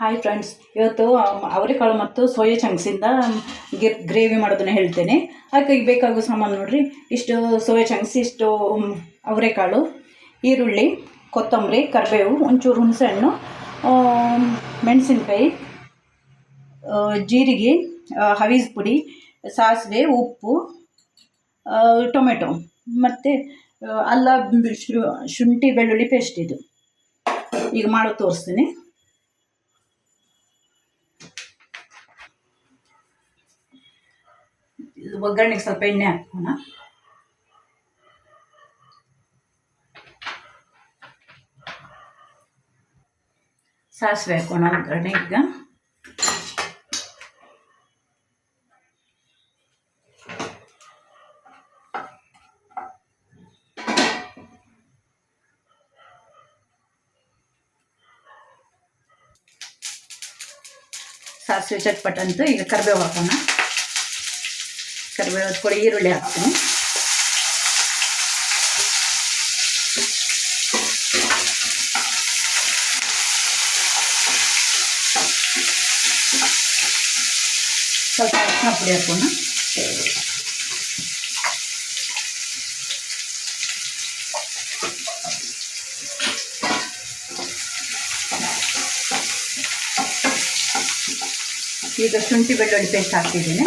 Hi friends ಇವತ್ತು ಅವರೆಕಾಳು ಮತ್ತು ಸೋಯಾ ಚಂಕ್ಸಿಂದ ಗಿರ್ ಗ್ರೇವಿ ಮಾಡೋದನ್ನ ಹೇಳ್ತೇನೆ. ಅದಕ್ಕೆ ಬೇಕಾಗೋ ಸಾಮಾನು ನೋಡಿರಿ. ಇಷ್ಟು ಸೋಯಾ ಚಂಕ್ಸ್ ಇಷ್ಟು ಅವರೆಕಾಳು, ಈರುಳ್ಳಿ, ಕೊತ್ತಂಬರಿ, ಕರಿಬೇವು, ಒಂಚೂರು ಹುಣಸೆಹಣ್ಣು ಮೆಣಸಿನಕಾಯಿ ಜೀರಿಗೆ ಹವೀಸ್ ಪುಡಿ, ಸಾಸಿವೆ, ಉಪ್ಪು ಟೊಮೆಟೊ ಮತ್ತು ಅಲ್ಲ ಶುಂಠಿ, ಬೆಳ್ಳುಳ್ಳಿ ಪೇಸ್ಟ್ ಇದು. ಈಗ ಮಾಡೋದು ತೋರಿಸ್ತೀನಿ. ಇದು ಒಗ್ಗರಣೆಗೆ ಸ್ವಲ್ಪ ಎಣ್ಣೆ ಹಾಕೋಣ ಸಾಸಿವೆ ಹಾಕೋಣ ಒಗ್ಗರಣೆ ಈಗ ಸಾಸಿವೆ ಚಟ್ಪಟ ಅಂತ ಈಗ ಕರಿಬೇವು ಹಾಕೋಣ ಕರಿಬೇವು ಕೊಡಿ ಈರುಳ್ಳಿ ಹಾಕ್ತೀನಿ. ಸ್ವಲ್ಪ ಅರಿಶಿನ ಪುಡಿ ಹಾಕೋಣ. ಈಗ ಶುಂಠಿ ಬೆಳ್ಳುಳ್ಳಿ ಪೇಸ್ಟ್ ಹಾಕ್ತಿದ್ದೀನಿ.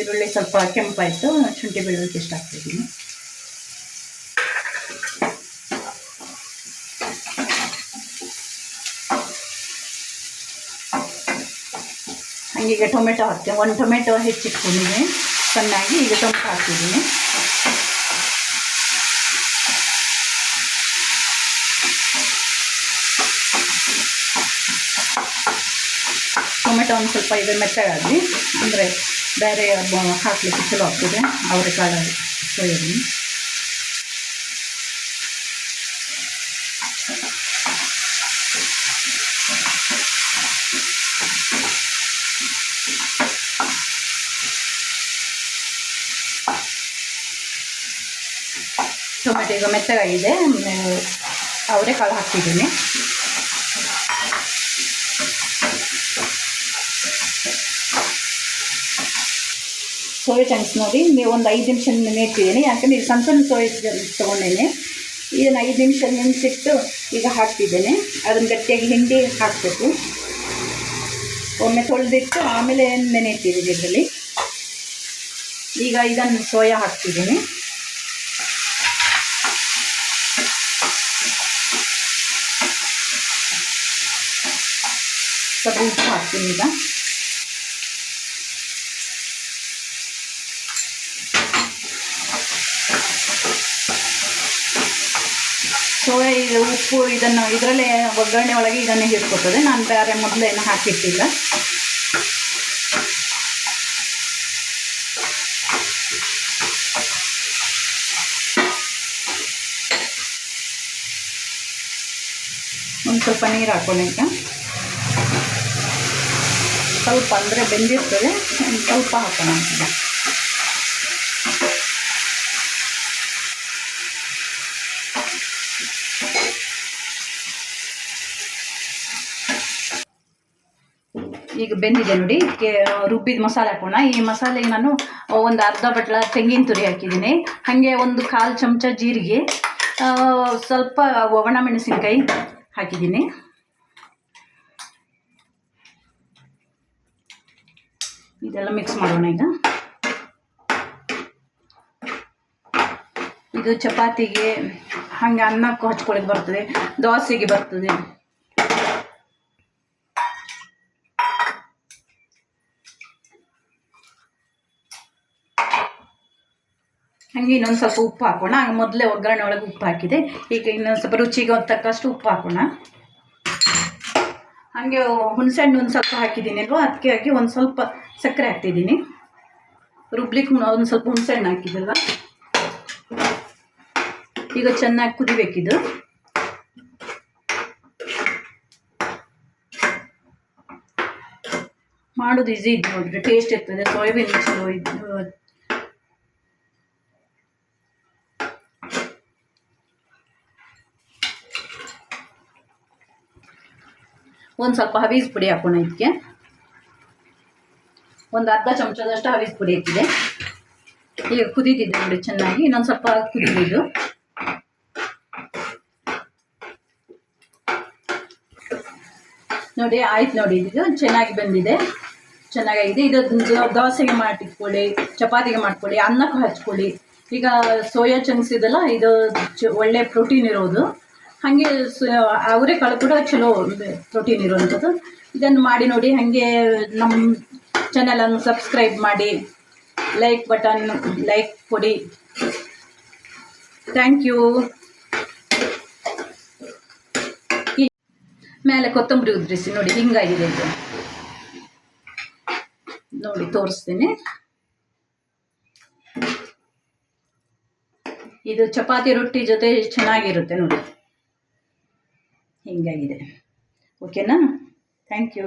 ಈರುಳ್ಳಿ ಸ್ವಲ್ಪ ಕೆಂಪಾಯಿತು, ಶುಂಠಿ ಬೆಳ್ಳುಳ್ಳಿ ಎಷ್ಟು ಹಾಕ್ತಿದ್ದೀನಿ ಹಂಗೀಗ ಟೊಮೆಟೊ ಹಾಕ್ತೀನಿ. ಒಂದು ಟೊಮೆಟೊ ಹೆಚ್ಚಿಟ್ಕೊಂಡಿದ್ದೀನಿ ಚೆನ್ನಾಗಿ ಈಗ ಟೊಮೆಟೊ ಹಾಕ್ತಿದ್ದೀನಿ ಟೊಮೆಟೊ ಒಂದು ಸ್ವಲ್ಪ ಇದು ಮೆತ್ತಗಾಗಲಿ, ಅಂದರೆ ಬೇರೆ ಹಾಕ್ಲಿಕ್ಕೆ ಚಲೋ ಆಗ್ತದೆ. ಅವರೆಕಾಳು ಸೋಯಾಬೀನ್ ಟೊಮೆಟೊ ಈಗ ಮೆತ್ತಗಾಗಿದೆ. ಅವರೆಕಾಳು ಹಾಕ್ತಿದ್ದೀನಿ. ಸೋಯಾ ಚಂಕ್ಸ್ ನೋಡಿ, ನೀವು ಒಂದು ಐದು ನಿಮಿಷ ನೆನೆಯಿಟ್ಟಿದ್ದೀನಿ ಯಾಕಂದರೆ ಈಗ ಸಣ್ಣ ಸಣ್ಣ ಸೋಯಾ ತೊಗೊಂಡೇನೆ. ಇದನ್ನು ಐದು ನಿಮಿಷ ನೆನೆಸಿಟ್ಟು ಈಗ ಹಾಕ್ತಿದ್ದೇನೆ. ಅದನ್ನು ಗಟ್ಟಿಯಾಗಿ ಹಿಂಡಿ ಹಾಕಬೇಕು. ಒಮ್ಮೆ ತೊಳೆದಿಟ್ಟು ಆಮೇಲೆ ನೆನೆಯಿಟ್ಟಿದ್ದೀನಿ ಇದರಲ್ಲಿ. ಈಗ ಇದನ್ನು ಸೋಯಾ ಹಾಕ್ತಿದ್ದೀನಿ. ಸ್ವಲ್ಪ ಉಪ್ಪು ಹಾಕ್ತೀನಿ ಈಗ. ಸೋಯಾ ಇದು ಉಪ್ಪು ಇದನ್ನು ಇದರಲ್ಲೇ ಒಗ್ಗರಣೆ ಒಳಗೆ ಇದನ್ನೇ ಹಿಡ್ಕೊತದೆ ನಾನು ಬೇರೆ ಮೊದಲೇನು ಹಾಕಿಟ್ಟಿಲ್ಲ ಒಂದು ಸ್ವಲ್ಪ ನೀರು ಈಗ. ಸ್ವಲ್ಪ ಅಂದರೆ ಬೆಂದಿರ್ತದೆ. ಸ್ವಲ್ಪ ಹಾಕೋಣ ಈಗ ಬೆಂದಿದೆ ನೋಡಿ. ರುಬ್ಬಿದ ಮಸಾಲೆ ಹಾಕೋಣ. ಈ ಮಸಾಲೆಗೆ ನಾನು ಒಂದು ಅರ್ಧ ಬಟ್ಲ ತೆಂಗಿನ ತುರಿ ಹಾಕಿದ್ದೀನಿ. ಹಾಗೆ ಒಂದು ಕಾಲು ಚಮಚ ಜೀರಿಗೆ ಸ್ವಲ್ಪ ಒಣ ಮೆಣಸಿನ್ಕಾಯಿ ಹಾಕಿದ್ದೀನಿ. ಇದೆಲ್ಲ ಮಿಕ್ಸ್ ಮಾಡೋಣ ಈಗ. ಇದು ಚಪಾತಿಗೆ ಹಾಗೆ ಅನ್ನಕ್ಕೂ ಹಚ್ಕೊಳಕ್ಕೆ ಬರ್ತದೆ. ದೋಸೆಗೆ ಬರ್ತದೆ. ಹಾಗೆ ಇನ್ನೊಂದು ಸ್ವಲ್ಪ ಉಪ್ಪು ಹಾಕೋಣ. ಹಂಗೆ ಮೊದಲೇ ಒಗ್ಗರಣೆ ಒಳಗೆ ಉಪ್ಪು ಹಾಕಿದೆ. ಈಗ ಇನ್ನೊಂದು ಸ್ವಲ್ಪ ರುಚಿಗೆ ತಕ್ಕಷ್ಟು ಉಪ್ಪು ಹಾಕೋಣ. ಹಾಗೆ ಹುಣಸೆಹಣ್ಣು ಒಂದು ಸ್ವಲ್ಪ ಹಾಕಿದ್ದೀನಿ ಅಲ್ವ ಅದಕ್ಕೆ ಹಾಕಿ ಒಂದು ಸ್ವಲ್ಪ ಸಕ್ಕರೆ ಹಾಕ್ತಿದ್ದೀನಿ. ರುಬ್ಲಿಕ್ಕೆ ಒಂದು ಸ್ವಲ್ಪ ಹುಣಸೆಹಣ್ಣು ಹಾಕಿದ್ದಲ್ವ? ಈಗ ಚೆನ್ನಾಗಿ ಕುದಿಬೇಕಿದು. ಮಾಡೋದು ಈಸಿ ಇದು ನೋಡಿದ್ರೆ ಟೇಸ್ಟ್ ಇರ್ತದೆ. ಸೋಯಾಬೀನ್ ಚಲೋ ಇದು ಒಂದು ಸ್ವಲ್ಪ ಹವೀಸ್ ಪುಡಿ ಹಾಕೋಣ ಇದಕ್ಕೆ ಒಂದು ಅರ್ಧ ಚಮಚದಷ್ಟು ಹವೀಸ್ ಪುಡಿ ಹಾಕಿದೆ ಈಗ ಕುದೀತಿದೆ ನೋಡಿ ಚೆನ್ನಾಗಿ, ಇನ್ನೊಂದು ಸ್ವಲ್ಪ ಕುದಿದು ನೋಡಿ, ಆಯ್ತು ನೋಡಿ ಇದು. ಚೆನ್ನಾಗಿ ಬಂದಿದೆ. ಚೆನ್ನಾಗಿದೆ ಇದು ದೋಸೆಗೆ ಮಾಡಿಟ್ಕೊಳ್ಳಿ ಚಪಾತಿಗೆ ಮಾಡ್ಕೊಳ್ಳಿ, ಅನ್ನಕ್ಕೂ ಹಚ್ಕೊಳ್ಳಿ. ಈಗ ಸೋಯಾ ಚಂಕ್ಸ್ ಇದೆಲ್ಲ, ಇದು ಒಳ್ಳೆ ಪ್ರೋಟೀನ್ ಇರೋದು. ಹಾಗೆ ಅವರೆಕಾಳು ಕೂಡ ಚಲೋ ಪ್ರೋಟೀನ್ ಇರುವಂಥದ್ದು. ಇದನ್ನು ಮಾಡಿ ನೋಡಿ, ಹಾಗೆ ನಮ್ಮ ಚಾನಲನ್ನು ಸಬ್ಸ್ಕ್ರೈಬ್ ಮಾಡಿ ಲೈಕ್ ಬಟನ್ ಲೈಕ್ ಕೊಡಿ. ಥ್ಯಾಂಕ್ ಯು ಮೇಲೆ ಕೊತ್ತಂಬರಿ ಉದ್ರಿಸಿ ನೋಡಿ, ಹಿಂಗಾಗಿದೆ ಇದು. ನೋಡಿ, ತೋರಿಸ್ತೀನಿ. ಇದು ಚಪಾತಿ ರೊಟ್ಟಿ ಜೊತೆ ಚೆನ್ನಾಗಿರುತ್ತೆ ನೋಡಿ. ಹಿಂಗಾಗಿದೆ. ಓಕೆನಾ ಥ್ಯಾಂಕ್ ಯು